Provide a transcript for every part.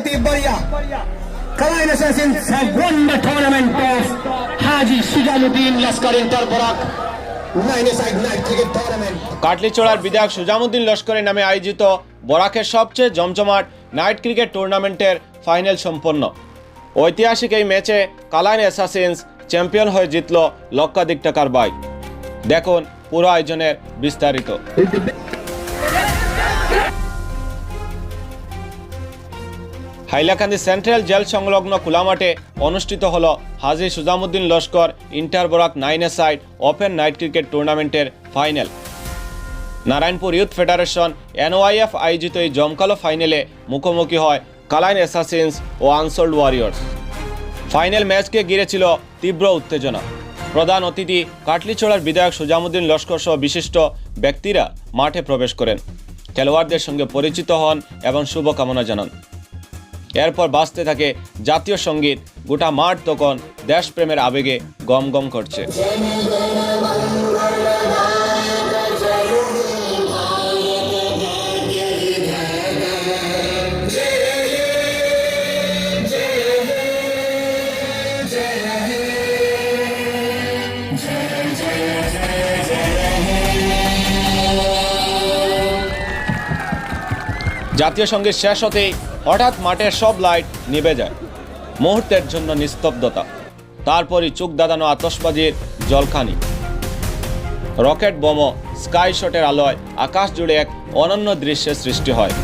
Fatih Baria Karain Assassins have won the tournament of Haji Sujanuddin Laskar in Tarbarak. কাটলিচোড়ার বিধায়ক সুজামুদ্দিন লস্করের নামে আয়োজিত বরাকের সবচেয়ে জমজমাট নাইট ক্রিকেট টুর্নামেন্টের ফাইনাল সম্পন্ন। ঐতিহাসিক এই ম্যাচে কালাইন অ্যাসাসিন্স চ্যাম্পিয়ন হয়ে জিতল লক্ষাধিক টাকার বাই দেখুন পুরো আয়োজনের বিস্তারিত। হাইলাকান্দি সেন্ট্রাল জেল সংলগ্ন কুলামাটে অনুষ্ঠিত হল Haji Sujamuddin Laskar inter Barak nine a side open night cricket টুর্নামেন্টের final. Narayanpur youth federation NYF আয়োজিত এই জমকালো ফাইনালে মুখোমুখি হয় কালাইন অ্যাসাসিন্স ও আনসোল্ড ওয়ারিয়র্স। ফাইনাল ম্যাচকে ঘিরেছিল তীব্র উত্তেজনা। প্রধান অতিথি কাটলিছড়ার বিধায়ক সুজামুদ্দিন লস্কর সহ বিশিষ্ট ব্যক্তিরা মাঠে প্রবেশ করেন। খেলোয়াড়দের সঙ্গে পরিচিত হন এবং শুভকামনা জানান। এরপর বাঁচতে থাকে জাতীয় সংগীত। গোটা মাঠ তখন দেশপ্রেমের আবেগে গম গম করছে। জাতীয় সংগীত শেষ হতেই হঠাৎ মাঠের সব লাইট নিভে যায়। মুহূর্তের জন্য নিস্তব্ধতা। তারপরই চোখ দাদানো আতসবাজির জলখানি। রকেট বোমো স্কাই শটের আলোয় আকাশ জুড়ে এক অনন্য দৃশ্যের সৃষ্টি হয়।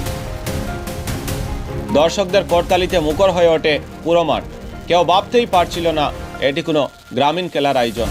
দর্শকদের করতালিতে মুখর হয়ে ওঠে পুরো মাঠ। কেউ ভাবতেই পারছিল না, এটি কোনো গ্রামীণ খেলার আয়োজন।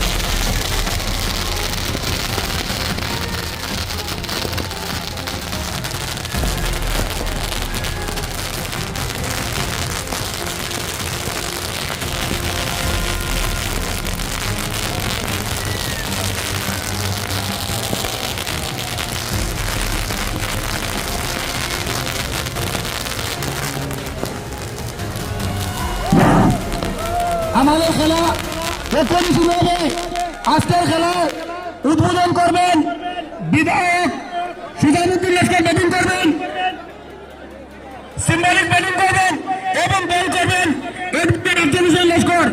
আমাদের খেলা এক্ষুনি শুরু হবে আজকের খেলা উদ্বোধন করবেন বিধায়ক সুজানুদ্দিন লস্কর ব্যাটিং করবেন সিম্বলিক ব্যাটিং করবেন এবং বল করবেন লস্কর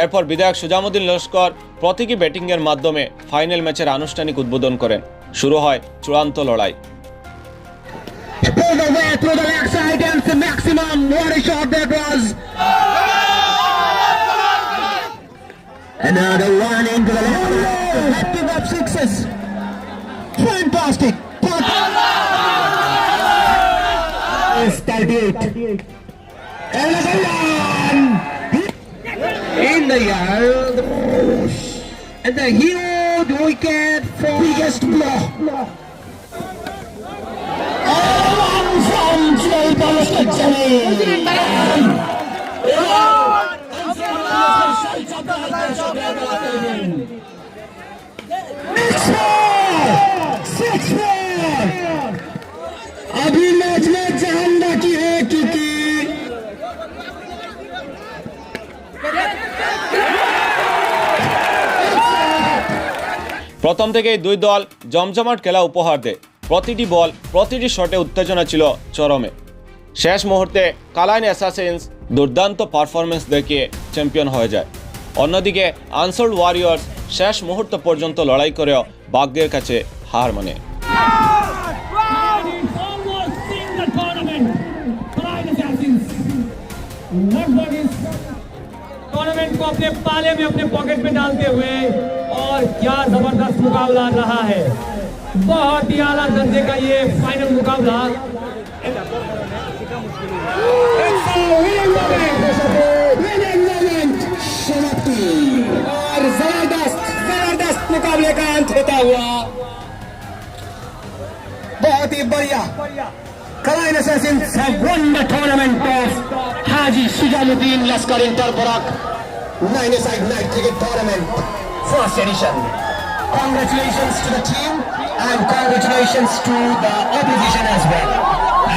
এরপর বিধায়ক সুজামুদ্দিন লস্কর প্রতীকী ব্যাটিংয়ের মাধ্যমে ফাইনাল ম্যাচের আনুষ্ঠানিক উদ্বোধন করেন শুরু হয় চূড়ান্ত লড়াই through the leg side and the maximum. What a shot that was. Another one into the left. Active up sixes. Fantastic. Yes, 38. And another one. In the yard. And the huge wicket for biggest block. One from Jay Balastar अभी match में जान बाकी है क्योंकि প্রথম থেকেই দুই দল জমজমাট খেলা উপহার দেয় প্রতিটি বল প্রতিটি শটে উত্তেজনা ছিল চরমে শেষ মুহূর্তে কালাইন অ্যাসাসিন্স দুর্দান্ত পারফরমেন্স দেখিয়ে চ্যাম্পিয়ন হয়ে যায় অন্যদিকে আনসোল্ড ওয়ারিয়র্স শেষ মুহূর্ত পর্যন্ত লড়াই করেও ভাগ্যের কাছে হার মানে almost in the tournament. Pride Assassins. लगभग इस टूर्नामेंट को अपने पाले में अपने पॉकेट में डालते हुए और क्या जबरदस्त मुकाबला रहा है बहुत ही आला दर्जे का ये फाइनल मुकाबला It's a winning moment. हुआ बहुत ही बढ़िया Kaline Assassins have won the tournament of Haji Sujanuddin Laskar Inter Barak nine side night cricket tournament. First edition. Congratulations to the team and congratulations to the opposition as well.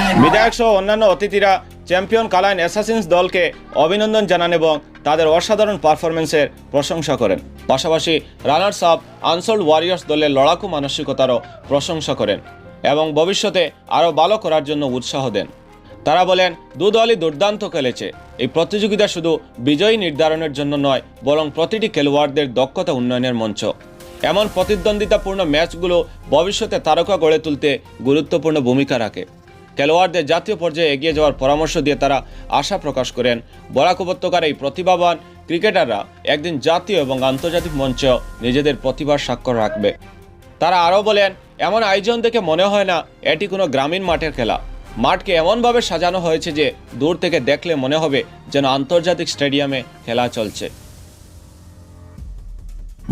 And বিধায়ক সহ অন্যান্য অতিথিরা champion Kalain অ্যাসাসিন্স দলকে অভিনন্দন জানান এবং তাদের অসাধারণ পারফরমেন্সের প্রশংসা করেন। পাশাপাশি রানার্স আপ আনসোল্ড ওয়ারিয়র্স দলের লড়াকু মানসিকতারও প্রশংসা করেন এবং ভবিষ্যতে আরও ভালো করার জন্য উৎসাহ দেন। তারা বলেন, দু দলই দুর্দান্ত খেলেছে। এই প্রতিযোগিতা শুধু বিজয়ী নির্ধারণের জন্য নয়, বরং প্রতিটি খেলোয়াড়দের দক্ষতা উন্নয়নের মঞ্চ। এমন প্রতিদ্বন্দ্বিতাপূর্ণ ম্যাচগুলো ভবিষ্যতে তারকা গড়ে তুলতে গুরুত্বপূর্ণ ভূমিকা রাখে। খেলোয়াড়দের জাতীয় পর্যায়ে এগিয়ে যাওয়ার পরামর্শ দিয়ে তারা আশা প্রকাশ করেন। বরাক উপত্যকার এই প্রতিভাবান ক্রিকেটাররা একদিন জাতীয় এবং আন্তর্জাতিক মঞ্চে নিজেদের প্রতিভার স্বাক্ষর রাখবে। তারা আরও বলেন, এমন আয়োজন দেখে মনে হয় না এটি কোনো গ্রামীণ মাঠের খেলা। মাঠকে এমনভাবে সাজানো হয়েছে যে দূর থেকে দেখলে মনে হবে যেন আন্তর্জাতিক স্টেডিয়ামে খেলা চলছে।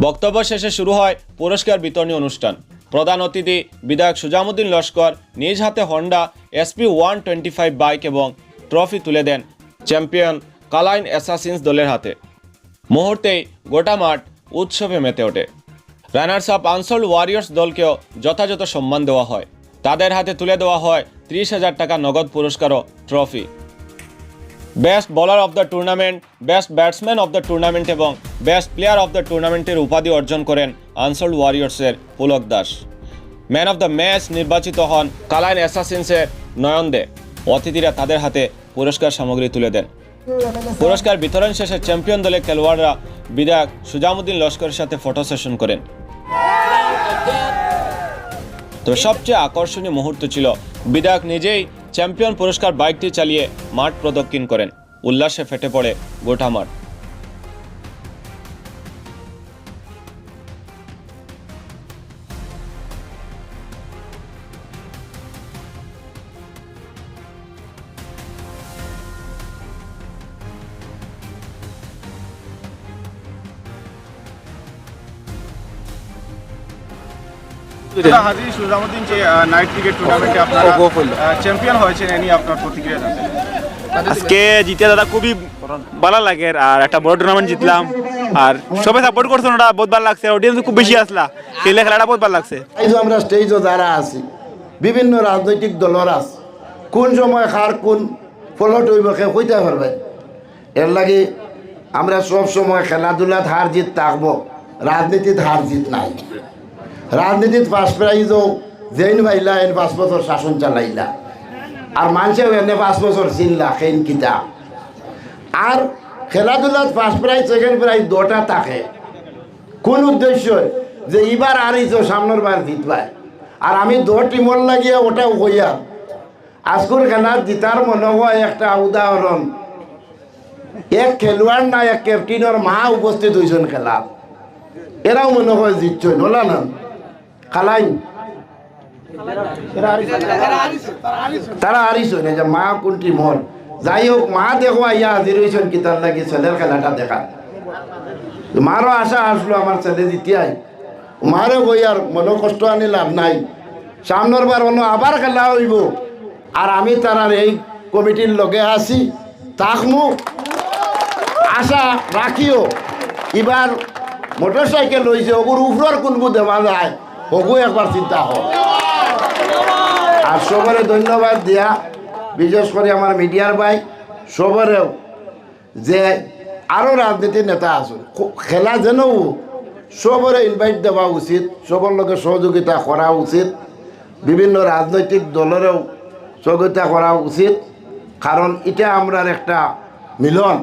বক্তব্য শেষে শুরু হয় পুরস্কার বিতরণী অনুষ্ঠান। প্রধান অতিথি বিধায়ক সুজামুদ্দিন লস্কর নিজ হাতে Honda SP one twenty five bike এবং ট্রফি তুলে দেন চ্যাম্পিয়ন কালাইন অ্যাসাসিন্স দলের হাতে। মুহূর্তেই গোটা মাঠ উৎসবে মেতে ওঠে। রানার্স আপ আনসোল্ড ওয়ারিয়র্স দলকেও যথাযথ সম্মান দেওয়া হয়। তাদের হাতে তুলে দেওয়া হয় ত্রিশ হাজার টাকা নগদ পুরস্কার ও trophy. Best bowler of the tournament, best batsman of the tournament এবং বেস্ট প্লেয়ার অফ দ্য টুর্নামেন্টের উপাধি অর্জন করেন unsold ওয়ারিয়র্সের Pulak Das. Man of the match নির্বাচিত হন কালাইন অ্যাসাসিন্সের নয়ন দে অতিথিরা তাদের হাতে পুরস্কার সামগ্রী তুলে দেন। পুরস্কার বিতরণ শেষে চ্যাম্পিয়ন দলের খেলোয়াড়রা বিধায়ক সুজামুদ্দিন লস্করের সাথে ফটো সেশন করেন। তো সবচেয়ে আকর্ষণীয় মুহূর্ত ছিল বিধায়ক নিজেই চ্যাম্পিয়ন পুরস্কার বাইকটি চালিয়ে মাঠ প্রদক্ষিণ করেন। উল্লাসে ফেটে পড়ে গোটা মাঠ। হাজি সুজামুদ্দিন যে নাইট ক্রিকেট টুর্নামেন্টে আপনারা চ্যাম্পিয়ন হয়েছেন এ নিয়ে আপনার প্রতিক্রিয়া জানতে আজকে জিতে দাদা খুবই ভালো লাগে আর একটা বড় টুর্নামেন্ট জিতলাম। আর সবাই সাপোর্ট করছেন ওটা বহুত ভালো লাগছে। অডিয়েন্স খুব বেশি আসলা খেলে খেলাটা বহুত ভালো লাগছে। এই যে আমরা স্টেজও যারা আছি বিভিন্ন রাজনৈতিক দলের আছে কোন সময় কার কোন ফলট হইব সে কইতে পারবে এর লাগে আমরা সব সময় খেলাধুলাত হার জিত থাকব রাজনীতিত হার জিত নাই। রাজনীতিত ফার্স্ট প্রাইজও জেন ভাইলা এন পাঁচ বছর শাসন চালাইলা। আর মানুষেও এনে পাঁচ বছর চিনলা সেইন কিতা। আর খেলাধুলাত ফার্স্ট প্রাইজ সেকেন্ড প্রাইজ দুটা থাকে। কোন উদ্দেশ্য? যে এবার এই সামনের বার জিতবাই। আর আমি দো টিমর লাগিয়ে ওটাও কইয়া আজকুর খেলা জিতার মনে হয় একটা উদাহরণ এক খেলোয়াড় না এক ক্যাপ্টেনের মা উপস্থিত হয়েছেন খেলা এরাও মনে হয় জিতছেন হলা না? খালাই তারা হারিস না যে মা কোনটি মন যাই হোক মা দেখো আইয়া হাজির হয়েছেন কি তার লাগি ছেলের খেলাটা দেখা। মারও আশা আসলো আমার ছেলে জিতিয়াই। মারও কই আর মনে কষ্ট আনি লাভ নাই। সামনের বার অন্য আবার খেলা হইব। আর আমি তারার এই কমিটির লগে আছি। তাকমু আশা রাখিও। এবার মোটর সাইকেল লইছে ওগুর উপর কোনবু দেওয়া যায়। ওগু একবার চিন্তা হোক আর সবরে ধন্যবাদ দিয়া, বিশেষ করে আমার মিডিয়ার ভাই, সবরেও যে আরও রাজনীতির নেতা আছে খেলা যেন সবরে ইনভাইট দেওয়া উচিত, সবর লগে সহযোগিতা করা উচিত, বিভিন্ন রাজনৈতিক দলেরও সহযোগিতা করা উচিত, কারণ এটা আমরার একটা মিলন।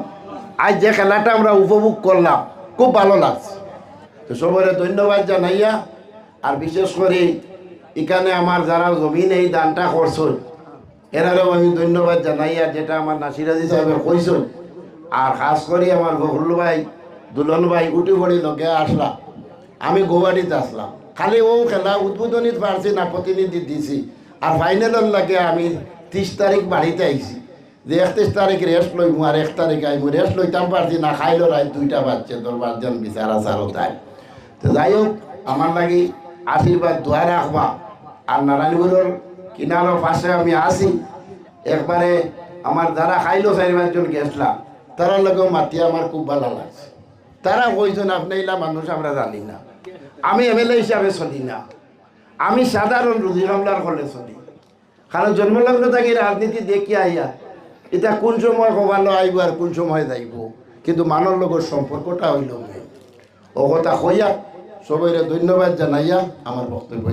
আজ যে খেলাটা আমরা উপভোগ করলাম, খুব ভালো লাগছে। সবরে ধন্যবাদ জানাইয়া আর বিশেষ করে, এখানে আমার যারা জমিন এই দানটা করছেন, এনারেও আমি ধন্যবাদ জানাই, আর যেটা আমার নাসিরাজি সাহেবের কইছেন, আর খাস করে আমার গহরুল ভাই, দুলন ভাই, উঠি পড়ি লগে আসলাম আমি গৌহাটিতে আসলাম। খালি ও খেলা উদ্বোধনীত পারছি না, প্রতিনিধি দিছি, আর ফাইনালের লাগে আমি ত্রিশ তারিখ বাড়িতে আইছি। যে একত্রিশ তারিখ রেস্ট লইমু, আর এক তারিখ আইমু রেস্ট লইতাম পারছি না, খাইলো রাত দুইটা বাজছে, দরবার জন বিচার আচারও তাই। তো যাই হোক, আমার লাগি আশীর্বাদ, দোয়া রাখবা। আর নারায়ণগুলোর কিনারও পাশে আমি আসি একবারে আমার যারা খাইলো চারি পাঁচজন গেছলা, তারা লগেও মাতি আমার খুব ভালো লাগছে। তারা কইছেন আপনি এলা মানুষ, আমরা জানি না। আমি এমএলএ হিসাবে চলি না। আমি সাধারণ রুজি মামলার হলে চলি। কারণ জন্মলগ্ন থাকি রাজনীতি দেখি আইয়া এটা কোন সময় কবালো আইব আর কোন সময় যাইব। কিন্তু মানর লগত সম্পর্কটা হইল ও কথা কইয়া সবাই ধন্যবাদ জানাইয়া আমার বক্তব্য